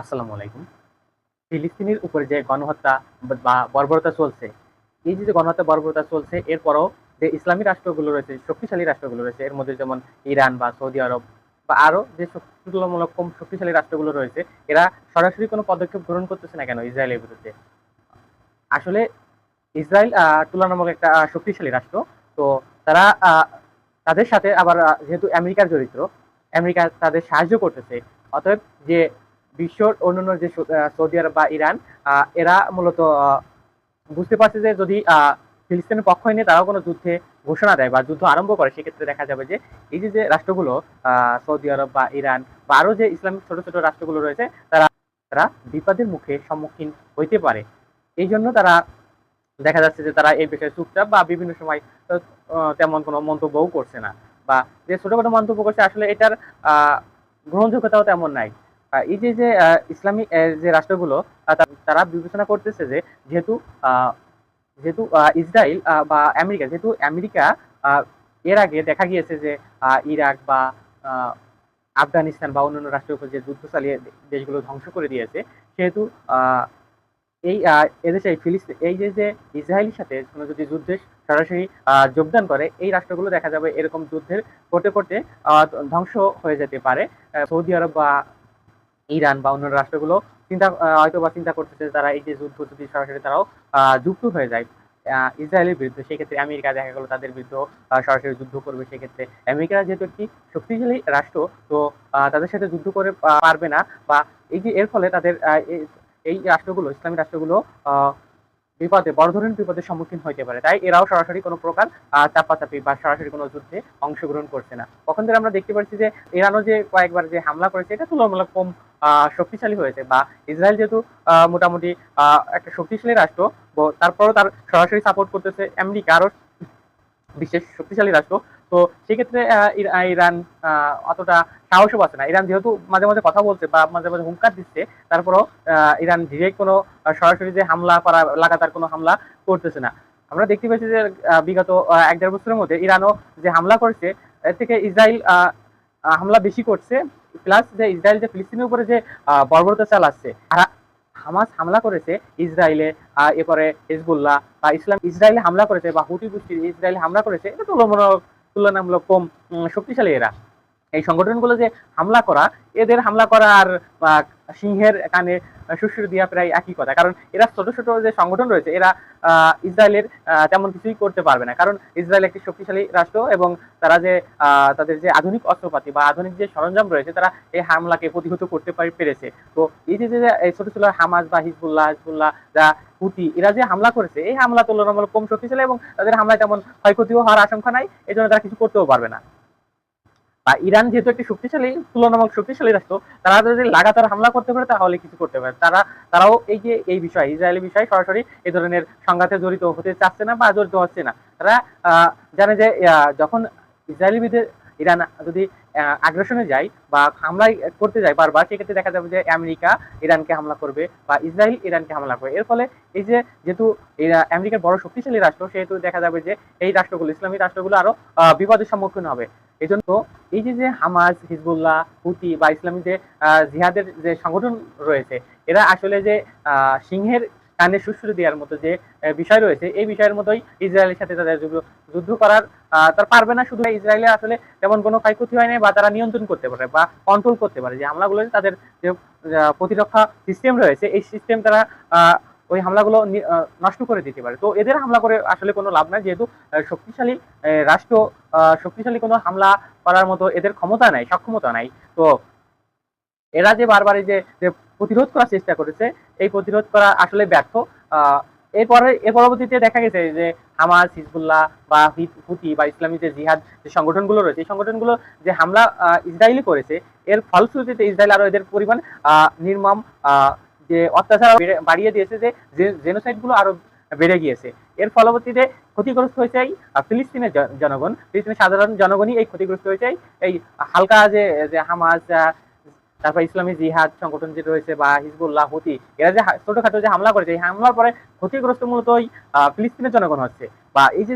আসসালামু আলাইকুম। ফিলিস্তিনের উপরে যে গণহত্যা বা বর্বরতা চলছে, এই যে গণহত্যা, বর্বরতা চলছে, এরপরও যে ইসলামী রাষ্ট্রগুলো রয়েছে, শক্তিশালী রাষ্ট্রগুলো রয়েছে, এর মধ্যে যেমন ইরান বা সৌদি আরব বা আরও যে তুলনামূলক কম শক্তিশালী রাষ্ট্রগুলো রয়েছে, এরা সরাসরি কোনো পদক্ষেপ গ্রহণ করতেছে না কেন ইসরায়েলের বিরুদ্ধে? আসলে ইসরায়েল তুলনামূলক একটা শক্তিশালী রাষ্ট্র, তো তারা তাদের সাথে আবার যেহেতু আমেরিকার চরিত্র, আমেরিকা তাদের সাহায্য করতেছে, অতএব যে বিশ্বর অন্যান্য যে সৌদি আরব বা ইরান এরা মূলত বুঝতে পারছে যে যদি ফিলিস্তিনের পক্ষ নিয়ে তারাও কোনো যুদ্ধে ঘোষণা দেয় বা যুদ্ধ আরম্ভ করে সেক্ষেত্রে দেখা যাবে যে এই যে যে রাষ্ট্রগুলো সৌদি আরব বা ইরান বা আরও যে ইসলামিক ছোট ছোট রাষ্ট্রগুলো রয়েছে তারা তারা বিপদের মুখে সম্মুখীন হইতে পারে। এই জন্য তারা দেখা যাচ্ছে যে তারা এই বিষয়ে চুপচাপ বা বিভিন্ন সময় তেমন কোনো মন্তব্যও করছে না। বা যে ছোটখাটো মন্তব্য করছে আসলে এটার আহ, গ্রহণযোগ্যতাও তেমন নাই। এই যে যে আহ, ইসলামী যে রাষ্ট্রগুলো তারা বিবেচনা করতেছে যে যেহেতু যেহেতু ইসরায়েল বা আমেরিকা যেহেতু আমেরিকা এর আগে দেখা গিয়েছে যে ইরাক বা আফগানিস্তান বা অন্যান্য রাষ্ট্রের উপর যে যুদ্ধ চালিয়ে দেশগুলো ধ্বংস করে দিয়েছে সেহেতু এই এদেশে এই ফিলিস্তিন এই যে যে ইসরায়েলের সাথে কোনো যদি যুদ্ধে সরাসরি যোগদান করে এই রাষ্ট্রগুলো দেখা যাবে এরকম যুদ্ধের করতে করতে ধ্বংস হয়ে যেতে পারে সৌদি আরব বা ইরান বা অন্যান্য রাষ্ট্রগুলো চিন্তা হয়তো বা চিন্তা করতেছে তারা এই যে যুদ্ধ যদি সরাসরি তারাও যুক্ত হয়ে যায়। ইসরায়েলের বিরুদ্ধে, সেক্ষেত্রে আমেরিকা দেখা গেল তাদের বিরুদ্ধে সরাসরি যুদ্ধ করবে, সেক্ষেত্রে আমেরিকা যেহেতু একটি শক্তিশালী রাষ্ট্র, তো তাদের সাথে যুদ্ধ করে পারবে না বা এই যে এর ফলে তাদের এই- রাষ্ট্রগুলো, ইসলামী রাষ্ট্রগুলো বিপদে বড় ধরনের বিপদের সম্মুখীন হইতে পারে। তাই এরাও সরাসরি কোনো প্রকার চাপাচাপি বা সরাসরি কোনো যুদ্ধে অংশগ্রহণ করছে না। কখন ধরে আমরা দেখতে পাচ্ছি যে, ইরানও যে কয়েকবার যে হামলা করেছে, এটা তুলনামূলক কম শক্তিশালী হয়েছে বা ইসরায়েল যেহেতু মোটামুটি একটা শক্তিশালী রাষ্ট্র তারপরও তার সরাসরি সাপোর্ট করতেছে আমেরিকা। আরও বিশেষ শক্তিশালী রাষ্ট্র তো সেক্ষেত্রে ইরান অতটা সাহসও পাচ্ছে না। ইরান যেহেতু মাঝে মাঝে কথা বলছে বা মাঝে মাঝে হুঙ্কার দিচ্ছে, তারপরেও ইরান ডিরেক্ট কোনো সরাসরি যে হামলা করা, লাগাতার কোনো হামলা করতেছে না। আমরা দেখতে পাচ্ছি যে বিগত এক দেড় বছরের মধ্যে ইরানও যে হামলা করছে, এর থেকে ইসরায়েল হামলা বেশি করছে, প্লাস যে ইসরায়েল যে ফিলিস্তিনের উপরে যে বর্বরতা চালাচ্ছে হামাস হামলা করেছে ইসরায়েলে এরপরে হিজবুল্লাহ বা ইসলাম ইসরায়েলে হামলা করেছে বা হুটি গোষ্ঠী ইসরায়েলে হামলা করেছে, এটা তুলনামূলক তুলনামূলক কম শক্তিশালী এরা। এই সংগঠনগুলো যে হামলা করা, এদের হামলা করা আর সিংহের কানে শ্বশুর দিয়া প্রায় একই কথা। কারণ এরা ছোট ছোট যে সংগঠন রয়েছে, এরা ইসরায়েলের তেমন কিছুই করতে পারবে না। কারণ ইসরায়েল একটি শক্তিশালী রাষ্ট্র এবং তারা যে তাদের যে আধুনিক অস্ত্রপাতি বা আধুনিক যে সরঞ্জাম রয়েছে, তারা এই হামলাকে প্রতিহত করতে পারি- পেরেছে। তো এই যে ছোট ছোট হামাজ বা হিজবুল্লাহ হিজবুল্লাহ, যা হুতি, এরা যে হামলা করেছে, এই হামলা তুলনামূলক কম শক্তিশালী এবং তাদের হামলায় তেমন ক্ষয়ক্ষতিও হওয়ার আশঙ্কা নাই এই তারা কিছু করতেও পারবে না। বা ইরান যেহেতু একটি শক্তিশালী, তুলনামূলক শক্তিশালী রাষ্ট্র, তারা যদি লাগাতার হামলা করতে পারে, তাহলে কিছু করতে পারে। তারা, তারাও এই যে, এই বিষয় ইসরায়েলের বিষয়ে সরাসরি এই ধরনের সংঘাতে জড়িত হতে চাচ্ছে না বা জড়িত হচ্ছে না। তারা জানে যে যখন ইসরায়েলের বিরুদ্ধে ইরান যদি আগ্রাসনে যায় বা হামলা করতে যায় বারবার, সেক্ষেত্রে দেখা যাবে যে আমেরিকা ইরানকে হামলা করবে বা ইসরায়েল ইরানকে হামলা করবে। এর ফলে এই যেহেতু আমেরিকার বড় শক্তিশালী রাষ্ট্র, সেহেতু দেখা যাবে যে, এই রাষ্ট্রগুলো, ইসলামী রাষ্ট্রগুলো আরও বিপদের সম্মুখীন হবে। এই জন্য এই যে যে হামাজ হিজবুল্লাহ, হুতি বা ইসলামী যে জিহাদের যে সংগঠন রয়েছে, এরা আসলে যে সিংহের কানে সুশ্রু দেওয়ার মতো যে বিষয় রয়েছে, এই বিষয়ের মতোই ইসরায়েলের সাথে তাদের যুদ্ধ- করার তার পারবে না শুধু ইসরায়েলে আসলে তেমন কোনো ক্ষয়ক্ষতি হয় না বা তারা নিয়ন্ত্রণ করতে পারে বা কন্ট্রোল করতে পারে। যে হামলাগুলো তাদের যে প্রতিরক্ষা সিস্টেম রয়েছে, এই সিস্টেম তারা ওই হামলাগুলো নষ্ট করে দিতে পারে। তো এদের হামলা করে আসলে কোনো লাভ নাই, যেহেতু শক্তিশালী রাষ্ট্র শক্তিশালী কোনো হামলা করার মতো এদের ক্ষমতা নাই, সক্ষমতা নাই। তো এরা যে বারবার যে প্রতিরোধ করার চেষ্টা করেছে, এই প্রতিরোধ করা আসলে ব্যর্থ। এরপরে, এর পরবর্তীতে দেখা গেছে যে হামাস, হিজবুল্লাহ বা হিত- বা ইসলামী যে জিহাদ যে সংগঠনগুলো রয়েছে, এই সংগঠনগুলো যে হামলা ইসরায়েলি করেছে, এর ফলশ্রুতিতে ইসরায়েল আরও এদের পরিমাণ নির্মম যে অত্যাচার বাড়িয়ে দিয়েছে যে জেনোসাইডগুলো আরও বেড়ে গিয়েছে। এর ফলবর্তীতে ক্ষতিগ্রস্ত হয়েছে এই ফিলিস্তিনের জনগণ। ফিলিস্তিনের সাধারণ জনগণই এই ক্ষতিগ্রস্ত হয়েছে এই হালকা যে যে আহ, তারপর ইসলামী জিহাদ সংগঠন যে রয়েছে বা হিজবুল্লাহ হুতি এরা যে ছোটখাটো যে হামলা করেছে এই হামলার পরে ক্ষতিগ্রস্ত মূলত ওই ফিলিস্তিনের জনগণ হচ্ছে। বা এই যে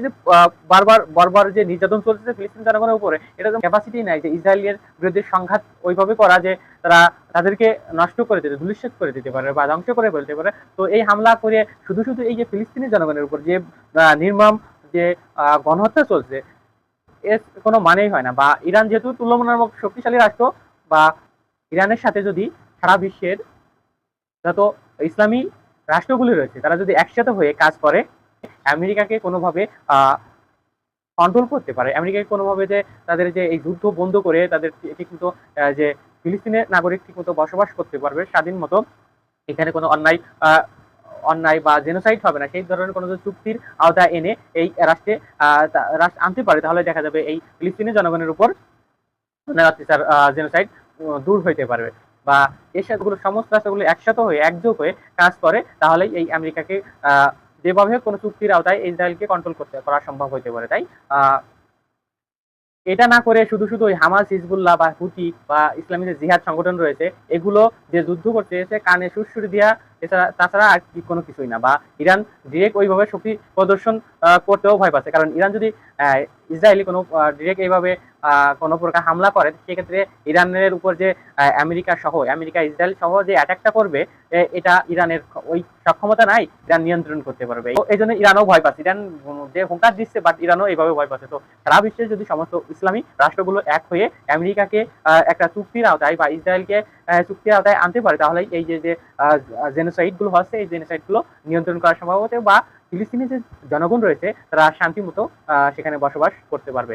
বারবার বারবার যে নির্যাতন চলছে ফিলিস্তিন জনগণের উপরে এটা তো ক্যাপাসিটি নাই যে ইসরায়েলের বিরুদ্ধে সংঘাত ওইভাবে করা যে তারা তাদেরকে নষ্ট করে দিতে ধুলিশ্বাস করে দিতে পারে বা ধ্বংস করে ফেলতে পারে। তো এই হামলা করে শুধু শুধু এই যে ফিলিস্তিনি জনগণের উপর যে নির্মম যে গণহত্যা চলছে, এর কোনো মানেই হয় না। বা ইরান যেহেতু তুলনামূলক শক্তিশালী রাষ্ট্র, বা ইরানের সাথে যদি সারা বিশ্বের যত ইসলামী রাষ্ট্রগুলি রয়েছে, তারা যদি একসাথে হয়ে কাজ করে আমেরিকাকে কোনোভাবে কন্ট্রোল করতে পারে। আমেরিকাকে কোনোভাবে যে তাদের যে এই যুদ্ধ বন্ধ করে তাদের ঠিকমতো যে ফিলিস্তিনের নাগরিক ঠিকমতো বসবাস করতে পারবে স্বাধীন মতো। এখানে কোনো অন্যায় অন্যায় বা জেনোসাইড হবে না। সেই ধরনের কোনো চুক্তির আওতায় এনে এই রাষ্ট্রে রাষ্ট্র আনতে পারে, তাহলে দেখা যাবে এই ফিলিস্তিনি জনগণের উপর অত্যাচার জেনোসাইড দূর হইতে পারবে। বা এই সাথেগুলো সমস্ত রাষ্ট্রগুলো একসাথে হয়ে, একযোগ হয়ে কাজ করে তাহলে এই আমেরিকাকে যেভাবে কোনো চুক্তির আওতায় ইসরায়েলকে কন্ট্রোল করতে করা সম্ভব হইতে পারে, তাই? এটা না করে শুধু শুধু ওই হামাস, হিজবুল্লাহ বা হুতি বা ইসলামী যে জিহাদ সংগঠন রয়েছে, এগুলো যে যুদ্ধ করতে এসে কানে সুরসুরি দিয়া এছাড়া, তাছাড়া আর কি কোনো কিছুই না বা ইরান ডিরেক্ট ওইভাবে শক্তি প্রদর্শন করতেও ভয় পাচ্ছে। কারণ ইরান যদি ইসরায়েলি কোনো ডিরেক্ট এইভাবে কোনো প্রকার হামলা করে সেক্ষেত্রে ইরানের উপর যে আমেরিকা সহ, আমেরিকা, ইসরায়েল সহ যে অ্যাটাকটা করবে এটা ইরানের ওই সক্ষমতা নাই, ইরান নিয়ন্ত্রণ করতে পারবে। এই জন্য ইরানও ভয় পাচ্ছে। ইরান যে হুঙ্কার দিচ্ছে বাট ইরানও এইভাবে ভয় পাচ্ছে। তো সারা বিশ্বে যদি সমস্ত ইসলামী রাষ্ট্রগুলো এক হয়ে আমেরিকাকে একটা চুক্তির আওতায় বা ইসরায়েলকে চুক্তির আওতায় আনতে পারে তাহলে এই যে যে জেনোসাইডগুলো হচ্ছে, এই জেনোসাইডগুলো নিয়ন্ত্রণ করা সম্ভব হতে, বা ফিলিস্তিনি যে জনগণ রয়েছে, তারা শান্তি মতো সেখানে বসবাস করতে পারবে।